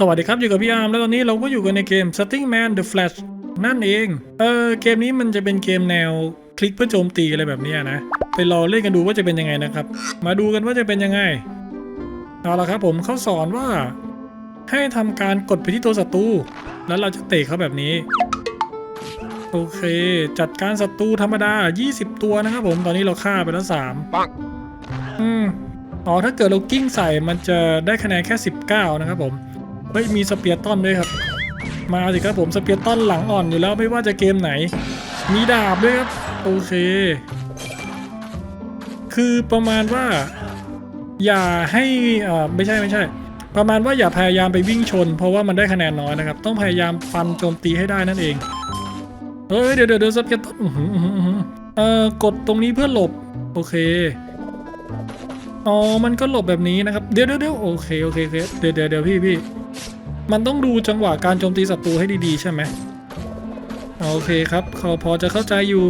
สวัสดีครับ อยู่กับพี่อาร์มแล้วตอนนี้เราก็อยู่กันในเกม Sting Man The Flash นั่นเอง เออเกมนี้มันจะเป็นเกมแนวคลิกเพื่อโจมตีอะไรแบบเนี้ยนะ ไปรอเล่นกันดูว่าจะเป็นยังไงนะครับ มาดูกันว่าจะเป็นยังไง เอาละครับผมเขาสอนว่า ให้ทำการกดไปที่ตัวศัตรูแล้วเราจะเตะเขาแบบนี้ โอเค จัดการศัตรูธรรมดา 20 ตัวนะครับผมตอนนี้เราฆ่าไปแล้ว3ปังอืมอ๋อถ้าเกิดเรากิ้งใส่มันจะได้คะแนนแค่ 19 นะครับผม เฮ้ยมีสเปียร์ต้อนด้วยครับ มาสิครับผมสเปียร์ต้อนหลังอ่อนอยู่แล้วไม่ว่าจะเกมไหน มีดาบด้วยครับโอเค คือประมาณว่า อย่าให้อ่าไม่ใช่ไม่ใช่ ประมาณว่าอย่าพยายามไปวิ่งชน เพราะว่ามันได้คะแนนน้อยนะครับ ต้องพยายามฟันโจมตีให้ได้นั่นเองเฮ้ยเดี๋ยวเดี๋ยวเดี๋ยวสเปียร์ต้นเอ่อกดตรงนี้เพื่อหลบโอเคอ๋อ มันก็หลบแบบนี้นะครับ เดี๋ยวเดี๋ยวโอเค โอเคโอเคเดี๋ยวเดี๋ยวเดี๋ยวพี่พี่ มันต้องดูจังหวะการโจมตีศัตรูให้ดีๆ ใช่ไหมโอเคครับเขาพอจะเข้าใจอยู่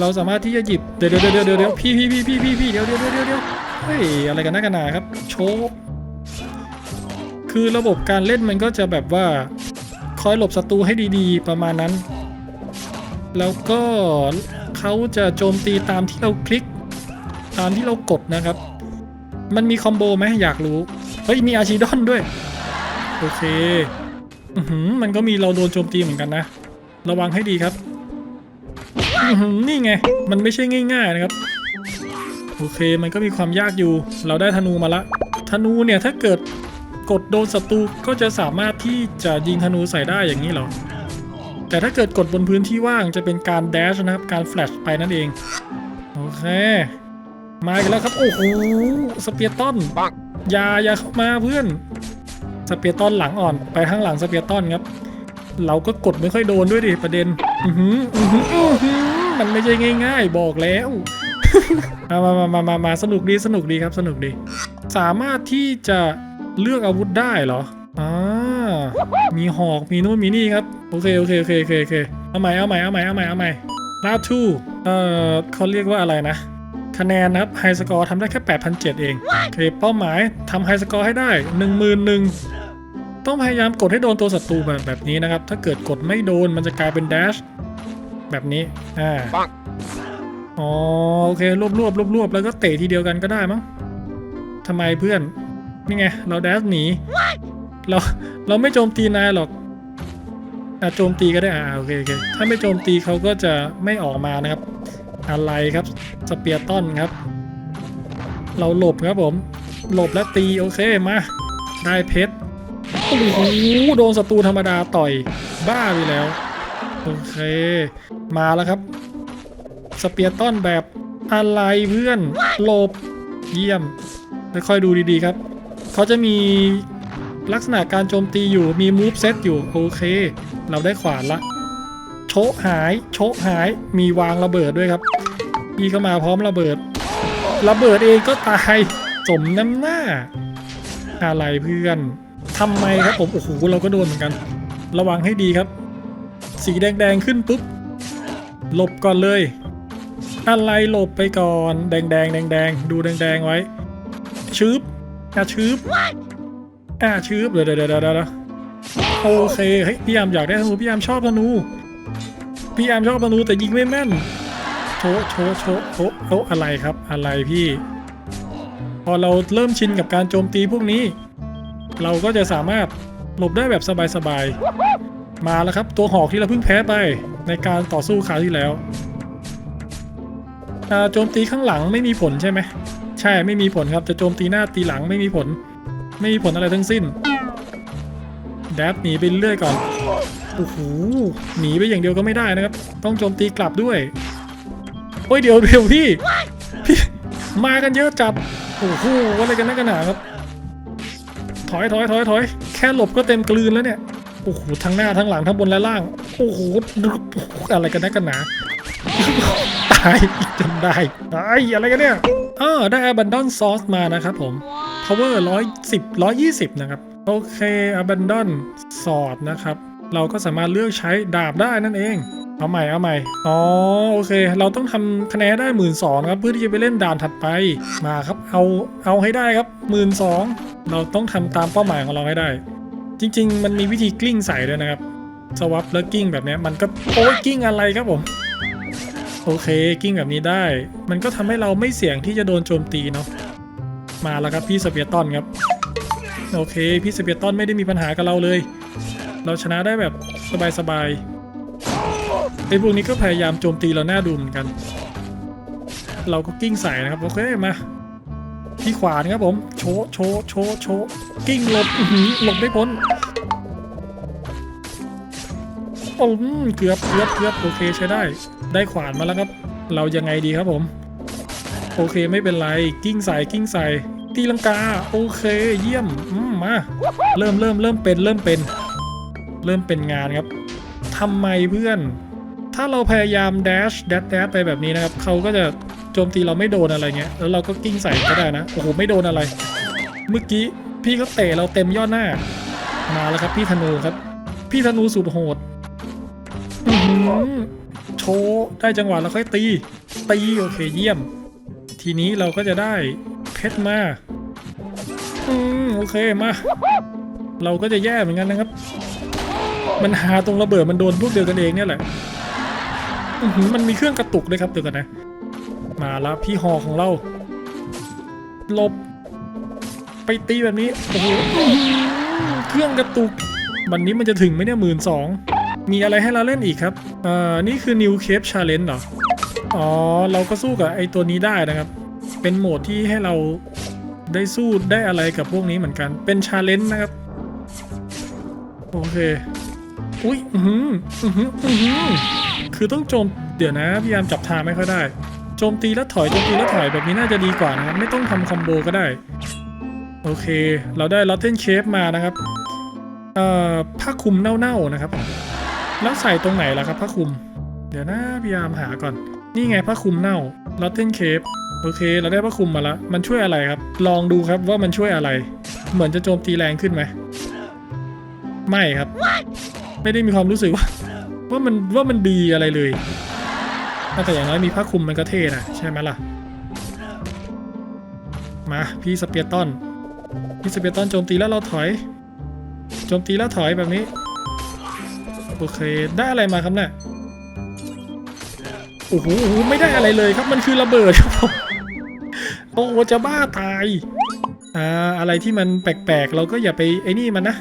เราสามารถที่จะหยิบเดี๋ยวเดี๋ยวเดี๋ยวเดี๋ยวพี่พี่พี่พี่พี่พี่เดี๋ยวเดี๋ยวเดี๋ยวเดี๋ยวเฮ้ยอะไรกันนักกันหนาครับโชว์คือระบบการเล่นมันก็จะแบบว่าคอยหลบศัตรูให้ดีๆ ประมาณนั้น แล้วก็เขาจะโจมตีตามที่เราคลิก ตามที่เรากดนะครับ มันมีคอมโบไหมอยากรู้เฮ้ยมีอาชิดอนด้วย โอเคอือหือมันก็มีเราโดนโจมตีเหมือนกันนะ ระวังให้ดีครับอือหือนี่ไง มันไม่ใช่ง่าย ๆนะครับ โอเค มันก็มีความยากอยู่ เราได้ธนูมาละ ธนูเนี่ยถ้าเกิดกดโดนศัตรูก็จะสามารถที่จะยิงธนูใส่ได้อย่างนี้เหรอ แต่ถ้าเกิดกดบนพื้นที่ว่างจะเป็นการแดชนะครับ การแฟลชไปนั่นเอง โอเค มาอีกแล้วครับ โอ้โห สเปียร์ต้นปังอย่าอย่าเข้ามาเพื่อน สเปียร์ต้นหลังอ่อนไปข้างหลังสเปียร์ต้นครับ เราก็กดไม่ค่อยโดนด้วยดิประเด็นอือหืออือหืออือหือมันไม่ใช่ง่าย ๆ บอกแล้ว มามามามามามาสนุกดีสนุกดีครับสนุกดี สามารถที่จะเลือกอาวุธได้เหรออ่ามีหอกมีนู่นมีนี่ครับโอเคโอเคโอเคโอเคโอเคเอาใหม่เอาใหม่เอาใหม่เอาใหม่เอาใหม่ลาทูเอ่อเขาเรียกว่าอะไรนะ คะแนนนะครับไฮสกอร์ทำได้แค่ 8,007 เองโอเคเป้าหมายทำไฮสกอร์ให้ได้ 11,000ต้องพยายามกดให้โดนตัวศัตรูแบบแบบนี้นะครับ ถ้าเกิดกดไม่โดนมันจะกลายเป็น dash แบบนี้อ่าปังอ๋อโอเครวบรวบรวบรวบแล้วก็เตะทีเดียวกันก็ได้มั้งทำไมเพื่อนนี่ไง เรา dash หนีเราเราไม่โจมตีนายหรอกอะโจมตีก็ได้อ่าโอเคโอเคถ้าไม่โจมตีเขาก็จะไม่ออกมานะครับ อะไรครับสเปียร์ต้นครับ เราหลบครับผม หลบแล้วตีโอเคมาได้เพชรโอ้โหโดนศัตรูธรรมดาต่อยบ้าไปแล้ว โอเค มาแล้วครับ สเปียร์ต้นแบบอะไรเพื่อนหลบเยี่ยมแล้วค่อยดูดีๆครับ เขาจะมีลักษณะการโจมตีอยู่มีมูฟเซตอยู่ โอเค เราได้ขวานละ ชะหายโชะหายมีวางระเบิดด้วยครับพี่ก็มาพร้อมระเบิด ระเบิดเองก็ตายสมน้ำหน้า อะไรเพื่อนทำไมครับผมโอ้โหเราก็โดนเหมือนกัน ระวังให้ดีครับ สีแดงๆขึ้นปุ๊บหลบก่อนเลย อะไรหลบไปก่อน แดงๆแดงๆดูแดงๆไว้ ชืบอะชืบอะชืบเดี๋ยเดี๋ยวเดี๋ยวเดี๋ยวโอเคเฮ้ยพี่ยามอยากได้ธนูพี่ยามชอบธนู พี่ยามชอบธนูแต่ยิงไม่แม่น โชโชโชโชโอะอะไรครับ อะไรพี่ พอเราเริ่มชินกับการโจมตีพวกนี้ เราก็จะสามารถหลบได้แบบสบายๆ มาแล้วครับ ตัวหอกที่เราเพิ่งแพ้ไปในการต่อสู้คราวที่แล้วโจมตีข้างหลังไม่มีผลใช่ไหม ใช่ไม่มีผลครับจะโจมตีหน้าตีหลังไม่มีผล ไม่มีผลอะไรทั้งสิ้นแดบหนีไปเรื่อยก่อน โอ้โหหนีไปอย่างเดียวก็ไม่ได้นะครับ ต้องโจมตีกลับด้วยโอ้ยเดี๋ยวเดี๋ยวพี่พี่ มากันเยอะจัดโอ้โหอะไรกันนักกันหนาครับ ถอยถอยถอยถอยแค่หลบก็เต็มกลืนแล้วเนี่ยโอ้โหทั้งหน้าทั้งหลังทั้งบนและล่าง โอ้โหอะไรกันนักกันหนาตายจนได้ตายอะไรกันเนี่ยเออได้ abandon sauce มานะครับผม power 110 120 นะครับ โอเค abandon sword นะครับ เราก็สามารถเลือกใช้ดาบได้นั่นเอง เอาใหม่เอาใหม่ อ๋อโอเค เราต้องทำคะแนนได้หมื่นสองครับเพื่อที่จะไปเล่นด่านถัดไป มาครับเอาเอาให้ได้ครับหมื่นสองเราต้องทำตามเป้าหมายของเราให้ได้ จริง ๆ มันมีวิธีกลิ้งใส่ด้วยนะครับสวับแล้วกิ้งแบบนี้มันก็โอ้ยกิ้งอะไรครับผมโอเคกิ้งแบบนี้ได้ มันก็ทำให้เราไม่เสี่ยงที่จะโดนโจมตีเนาะมาแล้วครับพี่สเปียร์ตันครับ โอเค พี่สเปียร์ตันไม่ได้มีปัญหากับเราเลย เราชนะได้แบบสบายๆไอ้พวกนี้ก็พยายามโจมตีเราหน้าดูเหมือนกัน เราก็กิ้งใส่นะครับโอเคมาที่ขวานครับผมโชว์โชว์โชว์โชกิ้งหลบหลบไม่พ้นโอ้เกือบเกือบเกือบโอเคใช้ได้ ได้ขวานมาแล้วครับ เรายังไงดีครับผม โอเคไม่เป็นไรกิ้งใส่กิ้งใส่ตีลังกา โอเค เยี่ยมอืมมาเริ่มเริ่มเริ่มเป็นเริ่มเป็น เริ่มเป็นงานครับทำไมเพื่อน ถ้าเราพยายามแดชแดชแดชไปแบบนี้นะครับเขาก็จะโจมตีเราไม่โดนอะไรเงี้ยแล้วเราก็กิ้งใส่ก็ได้นะโอ้โหไม่โดนอะไร เมื่อกี้พี่เขาเตะเราเต็มยอดหน้า มาแล้วครับพี่ธนูครับ พี่ธนูสุดโหดโชว์ได้จังหวะแล้วค่อยตี ตีโอเคเยี่ยม ทีนี้เราก็จะได้เพชรมาอืมโอเคมา เราก็จะแย่เหมือนกันนะครับ มันหาตรงระเบิดมันโดนพวกเดียวกันเองเนี่ยแหละมันมีเครื่องกระตุกด้วยครับเดี๋ยวกันนะ มาแล้วพี่หอของเราหลบ ไปตีแบบนี้โอ้โหเครื่องกระตุก วันนี้มันจะถึงไหมเนี่ยหมื่นสองมีอะไรให้เราเล่นอีกครับอ่อนี่คือ New Cape Challenge เหรอ อ๋อ เราก็สู้กับไอตัวนี้ได้นะครับ เป็นโหมดที่ให้เราได้สู้ได้อะไรกับพวกนี้เหมือนกัน เป็น Challenge นะครับ โอเค อุ้ยอือหืออือหืออือหือคือต้องโจมเดี๋ยวนะพยายามจับทางไม่ค่อยได้ โจมตีแล้วถอยโจมตีแล้วถอยแบบนี้น่าจะดีกว่านะครับไม่ต้องทำคอมโบก็ได้ โอเค เราได้ Rotten Cape มานะครับเอ่อผ้าคลุมเน่าๆนะครับ แล้วใส่ตรงไหนล่ะครับผ้าคลุม เดี๋ยวนะพยายามหาก่อน นี่ไงผ้าคลุมเน่าลอตเทนเคปโอเค เราได้ผ้าคลุมมาแล้วมันช่วยอะไรครับ ลองดูครับว่ามันช่วยอะไร เหมือนจะโจมตีแรงขึ้นไหมไม่ครับ ไม่ได้มีความรู้สึกว่า ว่ามันว่ามันดีอะไรเลย แต่อย่างน้อยมีผ้าคลุมมันก็เท่นะใช่ไหมล่ะ มาพี่สเปียร์ตันพี่สเปียร์ตันโจมตีแล้วเราถอย โจมตีแล้วถอยแบบนี้ โอเคได้อะไรมาครับเนี่ยโอ้โหไม่ได้อะไรเลยครับมันคือระเบิดครับผมโอ้โหจะบ้าตายอ่าอะไรที่มันแปลกๆ เราก็อย่าไปไอ้นี่มันนะ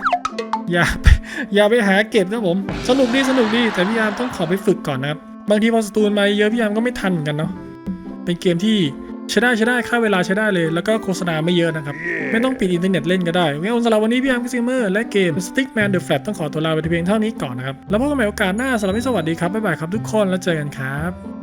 อย่าไป อย่าไปหาเก็บครับผม สนุกดีสนุกดีแต่พี่ยามต้องขอไปฝึกก่อนนะครับ บางทีพอสตูนมาเยอะพี่ยามก็ไม่ทันเหมือนกันเนาะเป็นเกมที่ใช้ได้ใช้ได้ค่าเวลาใช้ได้เลย แล้วก็โฆษณาไม่เยอะนะครับ ไม่ต้องปิดอินเทอร์เน็ตเล่นก็ได้งั้นสำหรับวันนี้พี่ยามกิซิเมอร์และเกม Stickman The Flat ต้องขอตัวลาไปเพียงเท่านี้ก่อนนะครับ แล้วพบกันใหม่โอกาสหน้าสำหรับวันนี้สวัสดีครับ บ๊ายบายครับทุกคนแล้วเจอกันครับ